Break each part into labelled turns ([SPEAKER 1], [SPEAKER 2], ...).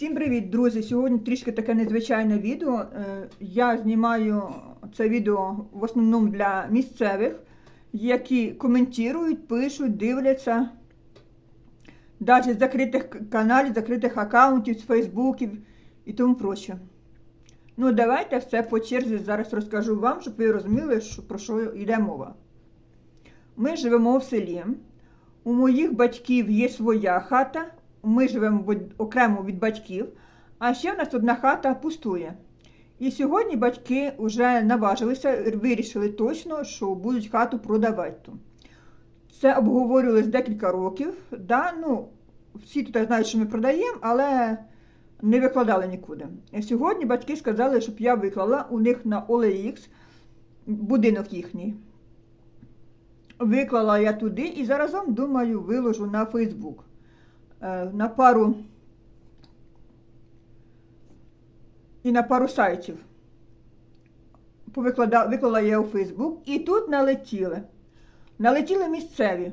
[SPEAKER 1] Всім привіт, друзі! Сьогодні трішки таке незвичайне відео. Е, Я знімаю це відео в основному для місцевих, які коментують, пишуть, дивляться. Навіть з закритих каналів, закритих аккаунтів, з фейсбуків і тому проще. Ну, давайте все по черзі зараз розкажу вам, щоб ви розуміли, про що йде мова. Ми живемо в селі. У моїх батьків є своя хата, ми живемо окремо від батьків, а ще в нас одна хата пустує. І сьогодні батьки вже наважилися, вирішили точно, що будуть хату продавати. Це обговорювалось декілька років. Да? Ну, всі тут знають, що ми продаємо, але не викладали нікуди. І Сьогодні батьки сказали, щоб я виклала у них на OLX будинок їхній. Виклала я туди і заразом, думаю, виложу на Фейсбук. Е, На пару і на пару сайтів. Повиклада- Виклала я у Фейсбук і тут налетіли. Налетіли місцеві.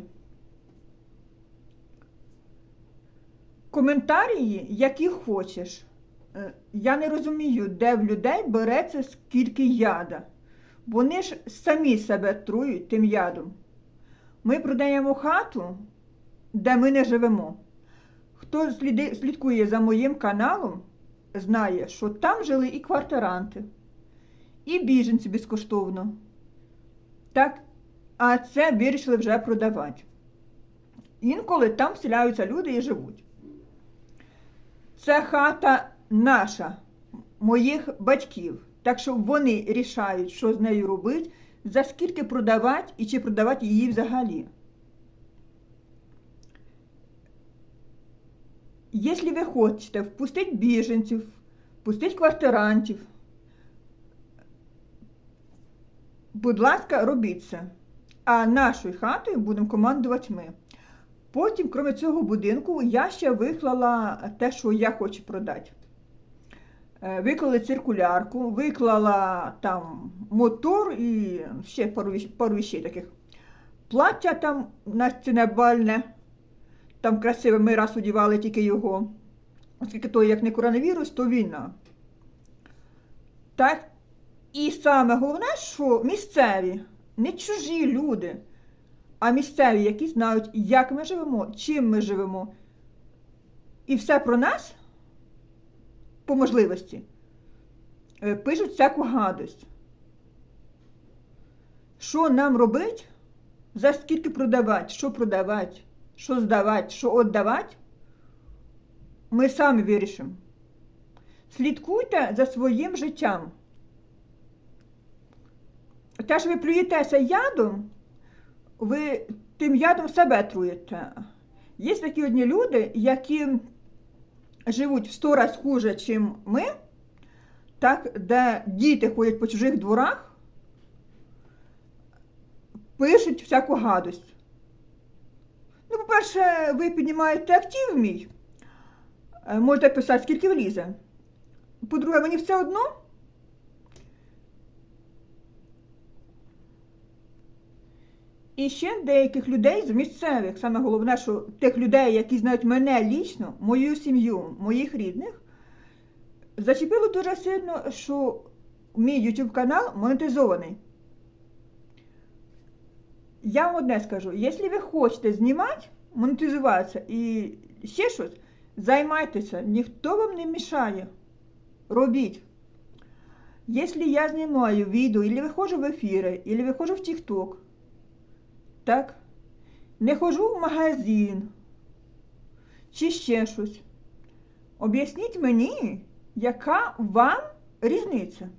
[SPEAKER 1] Коментарі, які хочеш. Е, Я не розумію, де в людей береться скільки яда. Вони ж самі себе трують тим ядом. Ми продаємо хату, де ми не живемо. Хто сліди- слідкує за моїм каналом, знає, що там жили і квартиранти, і біженці безкоштовно. Так, а це вирішили вже продавати. Інколи там вселяються люди і живуть. Це хата наша, моїх батьків. Так що вони рішають, що з нею робити, за скільки продавати і чи продавати її взагалі. Якщо ви хочете впустити біженців, впустити квартирантів, будь ласка, робіть це. А нашою хатою будемо командувати ми. Потім, крім цього будинку, я ще виклала те, що я хочу продати. Е, Виклали циркулярку, виклала там мотор і ще пару, пару віщей таких. Плаття там настінебальне, там красиве, ми раз одівали тільки його. Оскільки то як не коронавірус, то війна. Так? І саме головне, що місцеві, не чужі люди, а місцеві, які знають, як ми живемо, чим ми живемо. І все про нас по можливості е, пишуть всяку гадость. Що нам робити, за скільки продавати, що продавати, що здавати, що віддавати, ми самі вирішимо. Слідкуйте за своїм життям. Те, що ви плюєтеся ядом, ви тим ядом себе труєте. Є такі одні люди, які живуть в сто раз хуже, ніж ми, так, де діти ходять по чужих дворах, пишуть всяку гадость. По-перше, ви піднімаєте актив мій, е, можете писати, скільки влізе. По-друге, мені все одно. І ще деяких людей з місцевих, саме головне, що тих людей, які знають мене лічно, мою сім'ю, моїх рідних, зачепило дуже сильно, що мій YouTube канал монетизований. Я вам одне скажу: якщо ви хочете знімати, монетизуватися і ще щось, займайтеся, ніхто вам не мішає. Робіть. Якщо я знімаю відео, або виходжу в ефіри, або виходжу в TikTok, так? Не ходжу в магазин чи ще щось. Об'ясніть мені, яка вам різниця.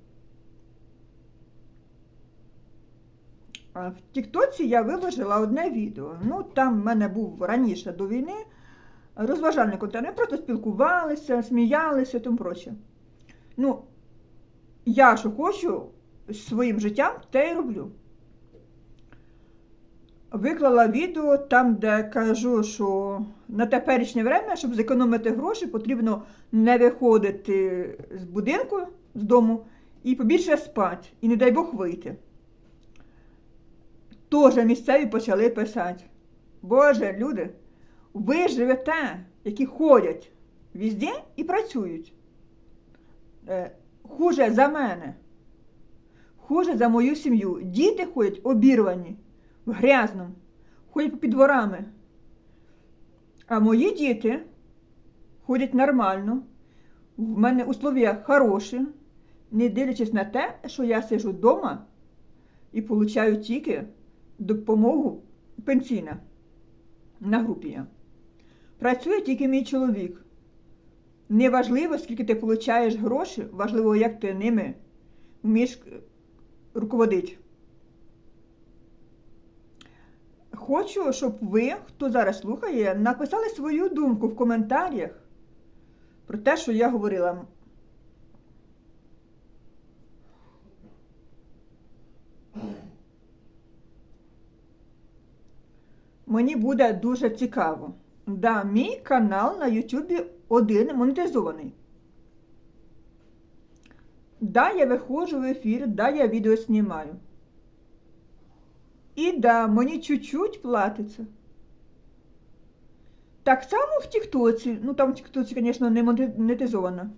[SPEAKER 1] В Тіктоці я виложила одне відео. Ну, там в мене був раніше до війни розважальний контент. Ми просто спілкувалися, сміялися і тому проче. Ну, я що хочу своїм життям, те й роблю. Виклала відео там, де кажу, що на теперішнє время, щоб зекономити гроші, потрібно не виходити з будинку, з дому і побільше спати. І не дай Бог вийти. Тоже місцеві почали писати. Боже, люди, ви живете, які ходять везде і працюють. Е, хуже за мене. Хуже за мою сім'ю. Діти ходять обірвані, в грязному, ходять під дворами. А мої діти ходять нормально. В мене условия хороші, не дивлячись на те, що я сижу вдома і получаю тільки допомогу пенсійна на групі. я. Працює тільки мій чоловік. Неважливо, скільки ти получаєш грошей, важливо, як ти ними вмієш е, руководити. Хочу, щоб ви, хто зараз слухає, написали свою думку в коментарях про те, що я говорила. Мені буде дуже цікаво. Да, мій канал на Ютубі один монетизований. Да, я виходжу в ефір, да, я відео знімаю. І да, мені чуть-чуть платиться. Так само в Тіктоці, ну там в Тіктоці, звісно, не монетизовано.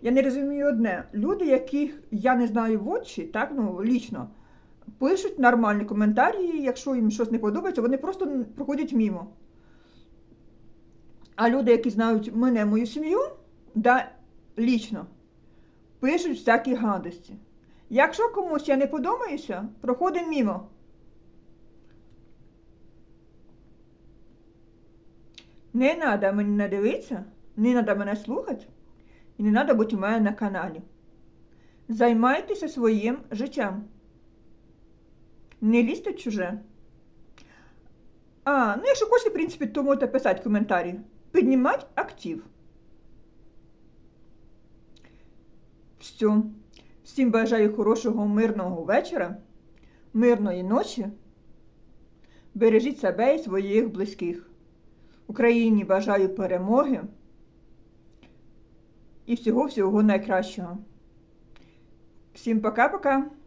[SPEAKER 1] Я не розумію одне. Люди, яких я не знаю в очі, так, ну, лічно, пишуть нормальні коментарі, якщо їм щось не подобається, вони просто проходять мімо. А люди, які знають мене, мою сім'ю, да, лічно, пишуть всякі гадості. Якщо комусь я не подобаюся, проходимо мімо. Не треба мені не дивитися, не треба мене слухати і не треба бути у мене на каналі. Займайтеся своїм життям. Не лізьте в чуже. А, ну якщо хочете, в принципі, то можете писати коментарі. Піднімати актив. Все. Всім бажаю хорошого мирного вечора, мирної ночі. Бережіть себе і своїх близьких. Україні бажаю перемоги і всього-всього найкращого. Всім пока-пока!